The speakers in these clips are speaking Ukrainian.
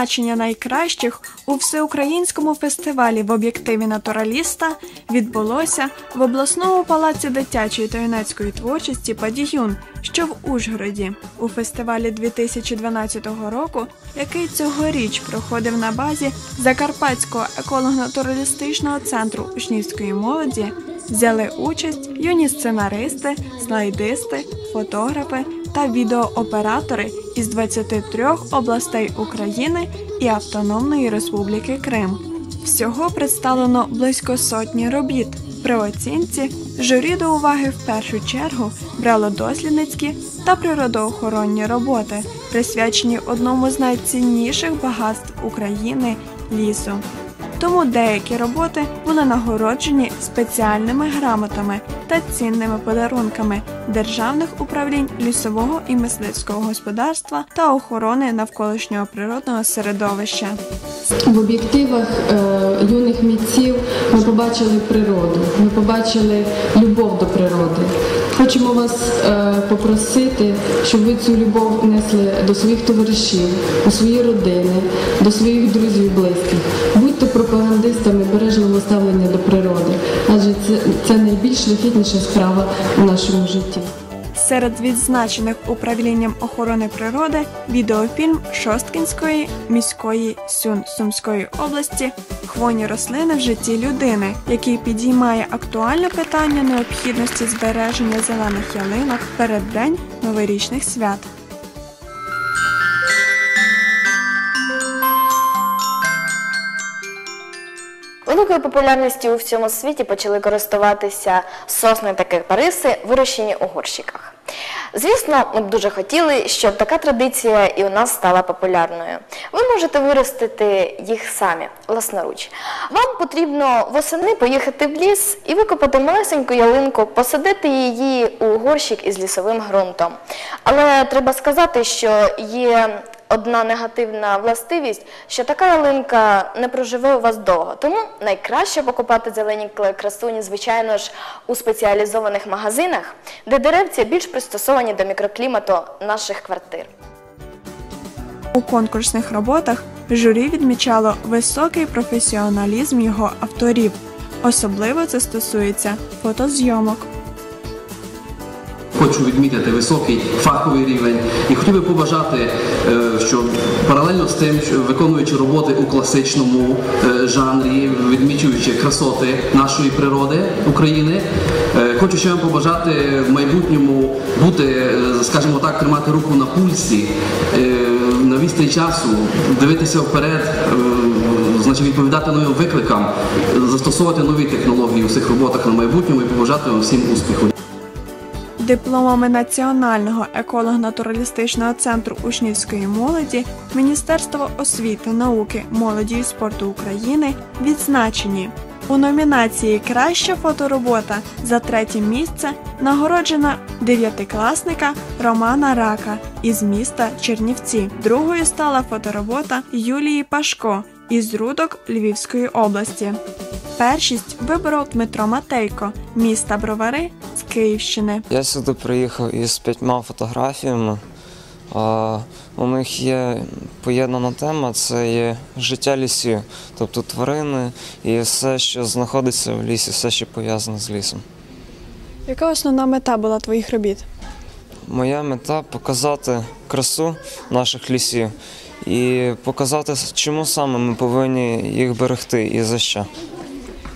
відзначення найкращих у всеукраїнському фестивалі в об'єктиві натураліста відбулося в обласному палаці дитячої та юнацької творчості Падіюн, що в Ужгороді, у фестивалі 2012 року, який цьогоріч проходив на базі Закарпатського еколого-натуралістичного центру учнівської молоді. Взяли участь юні сценаристи, слайдисти, фотографи та відеооператори із 23 областей України і Автономної Республіки Крим. Всього представлено близько сотні робіт. При оцінці журі до уваги в першу чергу брало дослідницькі та природоохоронні роботи, присвячені одному з найцінніших багатств України лісу. Тому деякі роботи були нагороджені спеціальними грамотами та цінними подарунками державних управлінь лісового і мисливського господарства та охорони навколишнього природного середовища. В об'єктивах е, юних митців ми побачили природу, ми побачили любов до природи. Хочемо вас е, попросити, щоб ви цю любов несли до своїх товаришів, до своєї родини, до своїх друзів близьких. Будьте пропагандистами найбільш вихідніша справа в нашому житті. Серед відзначених управлінням охорони природи відеофільм Шосткінської міської Сюн Сумської області хвойні рослини в житті людини, який підіймає актуальне питання необхідності збереження зелених ялинок перед день новорічних свят. Великою популярністю у всьому світі почали користуватися сосни та кипариси, вирощені у горщиках. Звісно, ми б дуже хотіли, щоб така традиція і у нас стала популярною. Ви можете виростити їх самі, власноруч. Вам потрібно восени поїхати в ліс і викопати малесеньку ялинку, посадити її у горщик із лісовим ґрунтом. Але треба сказати, що є одна негативна властивість, що така ялинка не проживе у вас довго. Тому найкраще покупати зелені красуні, звичайно ж, у спеціалізованих магазинах, де деревці більш пристосовані до мікроклімату наших квартир. У конкурсних роботах журі відмічало високий професіоналізм його авторів. Особливо це стосується фотозйомок. Хочу відмітити високий фаховий рівень і хотів би побажати, е, що паралельно з тим, виконуючи роботи у класичному е, жанрі, відмічуючи красоти нашої природи України, е, хочу ще вам побажати в майбутньому бути, скажімо так, тримати руку на пульсі, на вістрі часу, дивитися вперед, значить відповідати новим викликам, застосовувати нові технології у цих роботах на майбутньому і побажати вам всім успіху. Дипломами Національного еколого-натуралістичного центру учнівської молоді Міністерство освіти, науки, молоді і спорту України відзначені. У номінації Краща фоторобота за третє місце нагороджена дев'ятикласника Романа Рака із міста Чернівці. Другою стала фоторобота Юлії Пашко із Рудок Львівської області. Першість виборов Дмитро Матейко, міста Бровари з Київщини. Я сюди приїхав із п'ятьма фотографіями. У них є поєднана тема це є життя лісів, тобто тварини і все, що знаходиться в лісі, все, що пов'язане з лісом. Яка основна мета була твоїх робіт? Моя мета показати красу наших лісів і показати, чому саме ми повинні їх берегти і за що.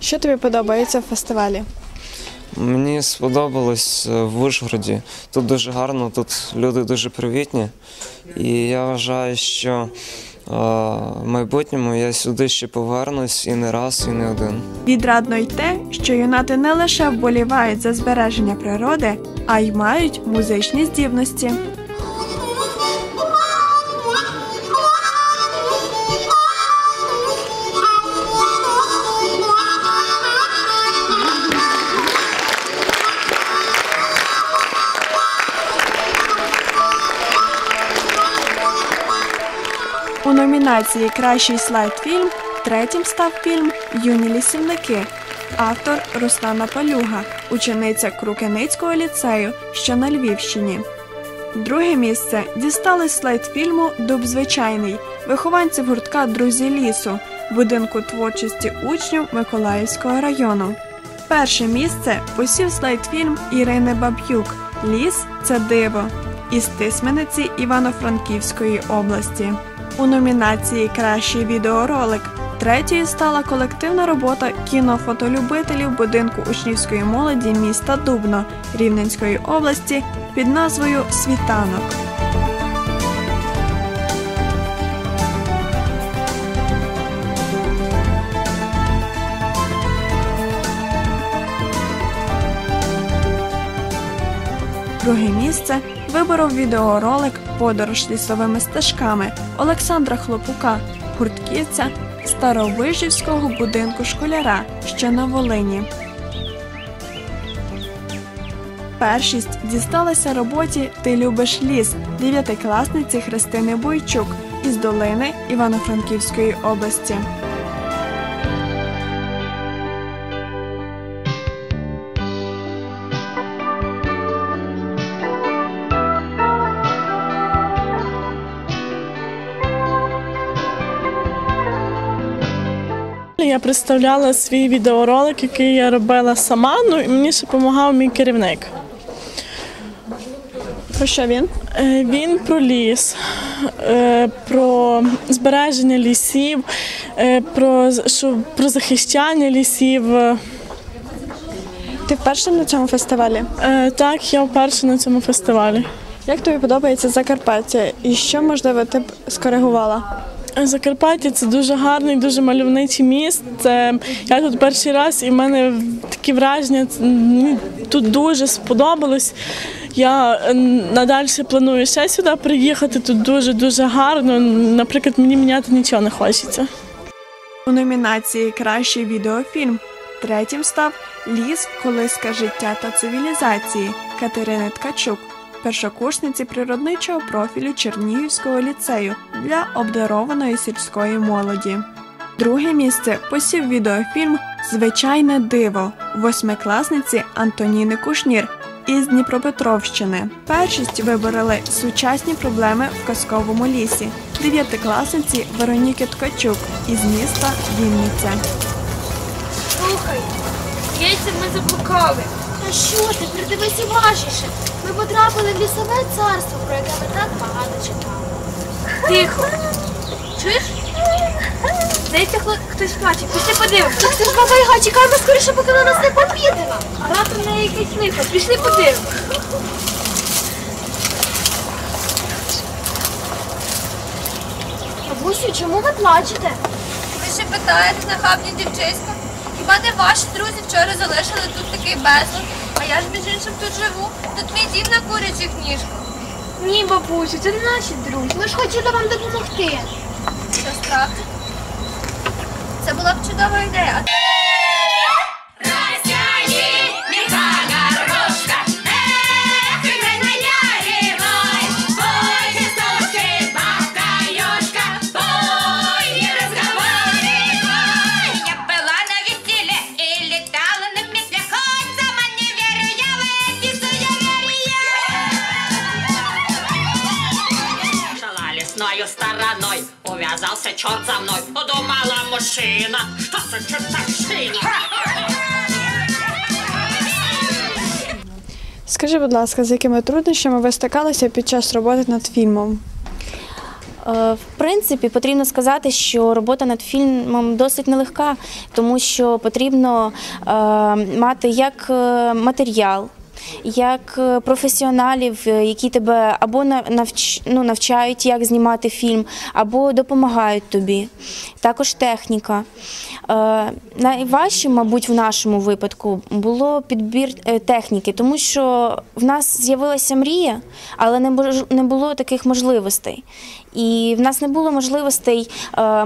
Що тобі подобається в фестивалі? Мені сподобалось е, в Ужгороді. Тут дуже гарно, тут люди дуже привітні. І я вважаю, що е, в майбутньому я сюди ще повернусь і не раз, і не один. Відрадно й те, що юнати не лише вболівають за збереження природи, а й мають музичні здібності. Номінації Кращий слайд-фільм третім став фільм Юні лісівники. Автор Руслана Палюга, учениця Крукеницького ліцею, що на Львівщині. Друге місце дістали слайд фільму Дуб звичайний вихованців гуртка Друзі лісу, будинку творчості учнів Миколаївського району. Перше місце посів слайдфільм Ірини Баб'юк Ліс це диво із тисмениці Івано-Франківської області. У номінації Кращий відеоролик третьою стала колективна робота кінофотолюбителів будинку учнівської молоді міста Дубно Рівненської області під назвою Світанок. Друге місце виборов відеоролик Подорож лісовими стежками Олександра Хлопука, гуртківця Старовижівського будинку школяра, що на Волині. Першість дісталася роботі Ти любиш ліс дев'ятикласниці Христини Бойчук із долини Івано-Франківської області. Представляла свій відеоролик, який я робила сама. Ну і мені ще допомагав мій керівник. Про що він? Е, Він про ліс, е, про збереження лісів, е, про, що, про захищання лісів. Ти вперше на цьому фестивалі? Так, я вперше на цьому фестивалі. Як тобі подобається Закарпаття і що можливо ти б скоригувала? Закарпаття це дуже гарний, дуже мальовничий міст. Я тут перший раз, і в мене такі враження. Мені тут дуже сподобалось. Я надалі планую ще сюди приїхати. Тут дуже дуже гарно. Наприклад, мені міняти нічого не хочеться. У номінації Кращий відеофільм третім став Ліс, колиска життя та цивілізації Катерини Ткачук, першокурсниці природничого профілю Чернігівського ліцею для обдарованої сільської молоді. Друге місце посів відеофільм Звичайне диво восьмикласниці Антоніни Кушнір із Дніпропетровщини. Першість вибороли сучасні проблеми в казковому лісі. Дев'ятикласниці Вероніки Ткачук із міста Вінниця. Слухай, яйця ми заблукали. Та що ти, придивись уважніше. Ми потрапили в лісове царство, про яке ми так багато читали. Тихо. Чуєш? Здається, хто- хтось плаче. Пішли подивимося. Так це ж баба Яга, чекаємо скоріше, поки вона нас не помітила. А раптом в неї якесь лихо. Пішли подивимося. Бабусю, чому ви плачете? Ви ще питаєте, нахабні дівчиська? Хіба не ваші друзі вчора залишили тут такий безлад? А я ж між іншим тут живу. Тут мій дім на курячих ніжках. Ні, бабусю, це не наші друзі. Ми ж хотіли вам допомогти. Що справді? Це була б чудова ідея. Увязался черт за мной. Подумала мужчина, что за чертовщина. Скажи, будь ласка, з якими труднощами ви стикалися під час роботи над фільмом? Е, В принципі, потрібно сказати, що робота над фільмом досить нелегка, тому що потрібно е, мати як е, матеріал. Як е, професіоналів, е, які тебе або навч, ну, навчають, як знімати фільм, або допомагають тобі. Також техніка. Е, найважче, мабуть, в нашому випадку було підбір техніки, тому що в нас з'явилася мрія, але не було таких можливостей. І в нас не було можливостей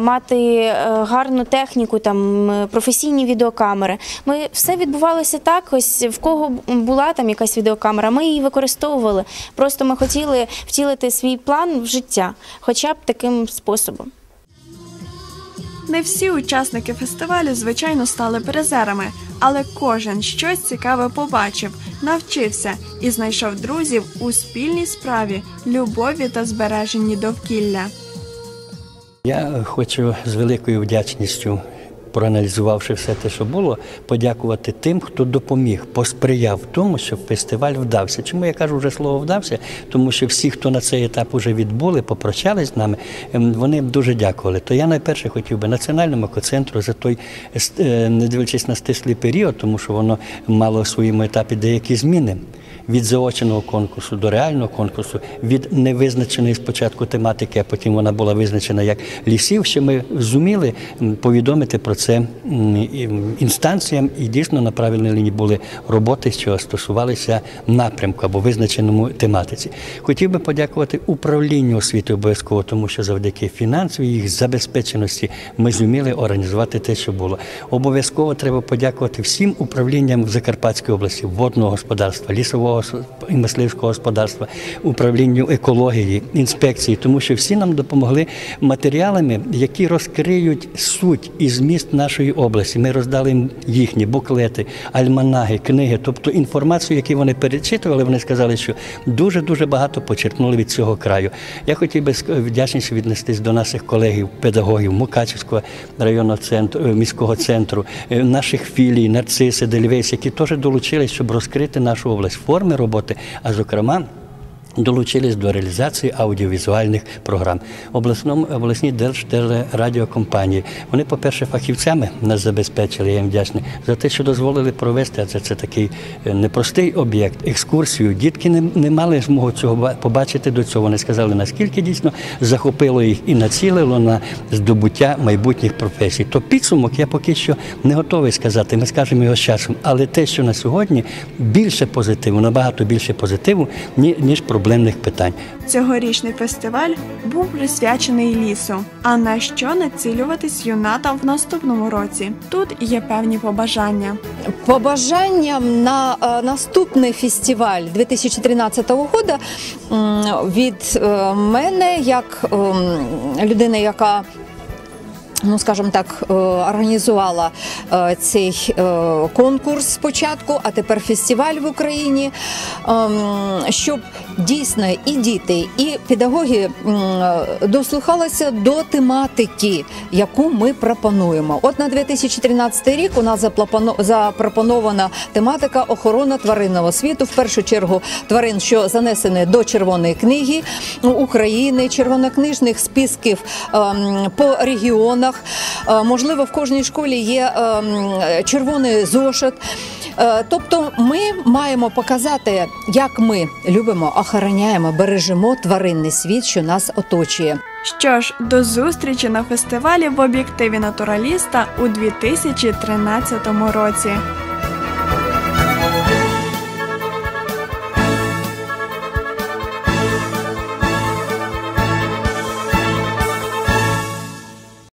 мати гарну техніку, там професійні відеокамери. Ми все відбувалося так. Ось в кого була там якась відеокамера, ми її використовували. Просто ми хотіли втілити свій план в життя, хоча б таким способом. Не всі учасники фестивалю, звичайно, стали призерами, але кожен щось цікаве побачив, навчився і знайшов друзів у спільній справі, любові та збереженні довкілля. Я хочу з великою вдячністю, проаналізувавши все те, що було, подякувати тим, хто допоміг, посприяв тому, щоб фестиваль вдався. Чому я кажу вже слово вдався? Тому що всі, хто на цей етап вже відбули, попрощались з нами, ем, вони дуже дякували. То я найперше хотів би національному екоцентру за той, е, не дивлячись на стислий період, тому що воно мало в своєму етапі деякі зміни від заоченого конкурсу до реального конкурсу, від невизначеної спочатку тематики, а потім вона була визначена як лісів, що ми зуміли повідомити про це інстанціям, і дійсно на правильній лінії були роботи, що стосувалися напрямку або визначеному тематиці. Хотів би подякувати управлінню освіти обов'язково, тому що завдяки фінансовій їх забезпеченості ми зуміли організувати те, що було. Обов'язково треба подякувати всім управлінням в Закарпатській області, водного господарства, лісового гос- і мисливського господарства, управлінню екології, інспекції, тому що всі нам допомогли матеріалами, які розкриють суть і зміст нашої області. Ми роздали їм їхні буклети, альманаги, книги, тобто інформацію, яку вони перечитували, вони сказали, що дуже дуже багато почерпнули від цього краю. Я хотів би вдячніше віднестись до наших колегів, педагогів Мукачівського районного центру, е, міського центру, е, наших філій, нарциси, Дельвейс, які теж долучились, щоб розкрити нашу область, форми роботи, а зокрема. Долучились до реалізації аудіовізуальних програм. Обласному обласній держрадіокомпанії. Вони, по-перше, фахівцями нас забезпечили. Я їм вдячний за те, що дозволили провести. А це, це такий е, непростий об'єкт, екскурсію. Дітки не, не мали змогу цього побачити до цього. Вони сказали, наскільки дійсно захопило їх і націлило на здобуття майбутніх професій. То підсумок я поки що не готовий сказати. Ми скажемо його з часом. Але те, що на сьогодні більше позитиву, набагато більше позитиву, ні- ніж проблемних питань. Цьогорічний фестиваль був присвячений лісу. А на що націлюватись юнатам в наступному році? Тут є певні побажання. Побажанням на е, наступний фестиваль 2013 року від е, мене, як ем, людини, яка Ну, скажімо так, е, організувала е, цей е, конкурс спочатку, а тепер фестиваль в Україні, ем, щоб дійсно і діти, і педагоги дослухалися до тематики, яку ми пропонуємо. От на 2013 рік у нас запропонована тематика охорона тваринного світу. В першу чергу тварин, що занесені до Червоної книги України, червонокнижних списків ем, по регіонах. Е, Можливо, в кожній школі є ем, червоний зошит. Е, Тобто, ми маємо показати, як ми любимо, охороняємо, бережемо тваринний світ, що нас оточує. Що ж, до зустрічі на фестивалі в об'єктиві натураліста у 2013 році.